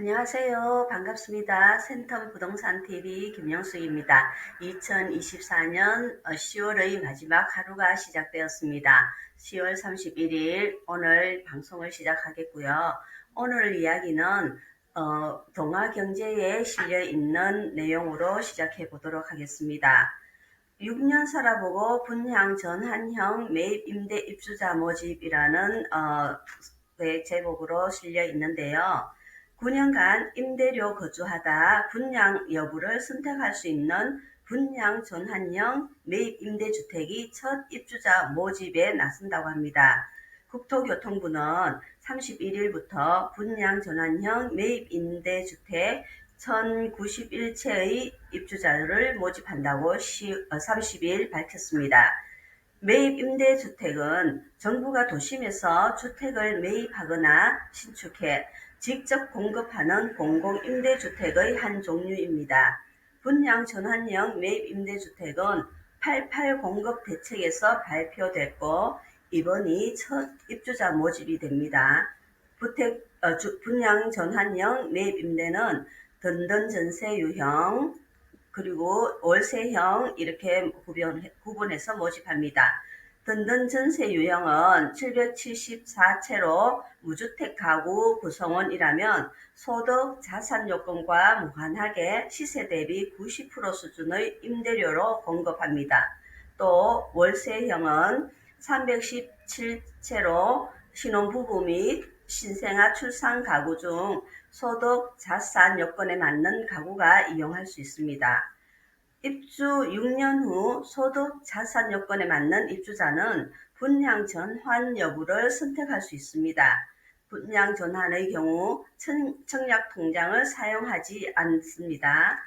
안녕하세요. 반갑습니다. 센텀 부동산 TV 김영숙입니다. 2024년 10월의 마지막 하루가 시작되었습니다. 10월 31일 오늘 방송을 시작하겠고요. 오늘 이야기는 어, 동아경제에 실려 있는 내용으로 시작해 보도록 하겠습니다. 6년 살아보고 분양 전환형 매입 임대 입주자 모집이라는 어, 네, 제목으로 실려 있는데요. 9년간 임대료 거주하다 분양 여부를 선택할 수 있는 분양 전환형 매입 임대주택이 첫 입주자 모집에 나선다고 합니다. 국토교통부는 31일부터 분양 전환형 매입 임대주택 1091채의 입주자를 모집한다고 30일 밝혔습니다. 매입 임대주택은 정부가 도심에서 주택을 매입하거나 신축해 직접 공급하는 공공임대주택의 한 종류입니다. 분양 전환형 매입 임대주택은 88 공급 대책에서 발표됐고 이번이 첫 입주자 모집이 됩니다. 부택, 어, 주, 분양 전환형 매입 임대는 든든 전세 유형 그리고 월세형 이렇게 구분, 구분 해서 모집합니다. 든든 전세 유형은 774채로 무주택 가구 구성원이라면 소득 자산 요건과 무관하게 시세 대비 90% 수준의 임대료로 공급합니다. 또 월세형은 317채로 신혼부부 및 신생아 출산 가구 중 소득 자산 요건에 맞는 가구가 이용할 수 있습니다. 입주 6년 후 소득 자산 요건에 맞는 입주자는 분양 전환 여부를 선택할 수 있습니다. 분양 전환의 경우 청약 통장을 사용하지 않습니다.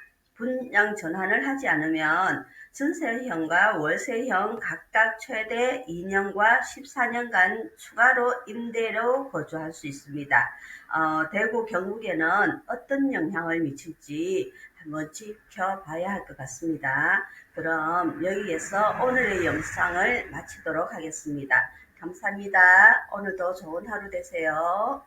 분양 전환을 하지 않으면 전세형과 월세형 각각 최대 2년과 14년간 추가로 임대로 거주할 수 있습니다. 어, 대구 경북에는 어떤 영향을 미칠지 한번 지켜봐야 할 것 같습니다. 그럼 여기에서 오늘의 영상을 마치도록 하겠습니다. 감사합니다. 오늘도 좋은 하루 되세요.